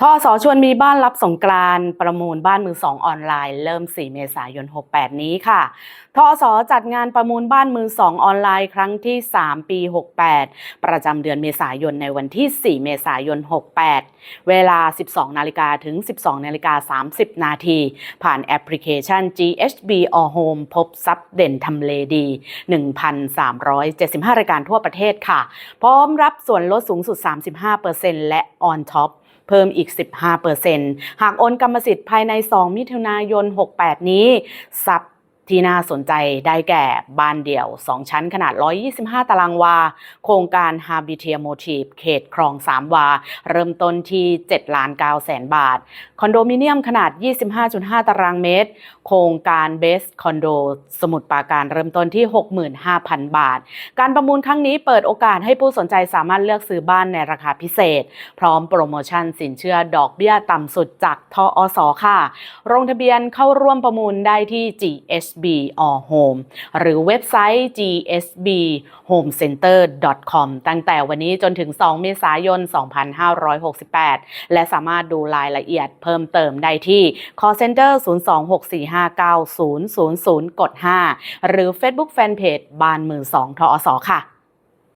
ทอสอชวนมีบ้านรับสงกรานประมูลบ้านมือสองออนไลน์ เริ่ม 4 เมษายน 68 นี้ค่ะทอสอจัดงานประมูลบ้านมือสองออนไลน์ครั้งที่ 3 ปี 68 ประจำเดือนเมษายนในวันที่ 4 เมษายน 68 เวลา 12 นาฬิกาถึง 12 นาฬิกา 30 นาที ผ่านแอปพลิเคชัน GHB All Home พบซับเด่นทำเลดี 1,375 รายการทั่วประเทศค่ะ พร้อมรับส่วนลดสูงสุด 35%และ On Top เพิ่มอีก15%หากโอนกรรมสิทธิ์ภายใน 2 มิถุนายน 68 นี้ซับ ที่น่าสนใจได้แก่บ้านเดี่ยว 2 ชั้นขนาด 125 ตารางวา โครงการ Habitia Motive เขตคลอง 3 วา เริ่มต้นที่7ล้าน9แสนบาท คอนโดมิเนียมขนาด 25.5 ตารางเมตร โครงการเบสคอนโดสมุทรปราการเริ่มต้นที่ 65,000 บาท การประมูลครั้งนี้เปิดโอกาสให้ผู้สนใจสามารถเลือกซื้อบ้านในราคาพิเศษ พร้อมโปรโมชั่นสินเชื่อดอกเบี้ยต่ำสุดจากทออสค่ะลงทะเบียนเข้าร่วมประมูลได้ที่ GSB All Home หรือเว็บไซต์ gsbhomecenter.com ตั้งแต่วันนี้จนถึง 2 เมษายน 2568 และสามารถดูรายละเอียดเพิ่มเติมได้ที่ call center 026459000 กด 5 หรือ Facebook Fanpage บานมือ2ทอสค่ะ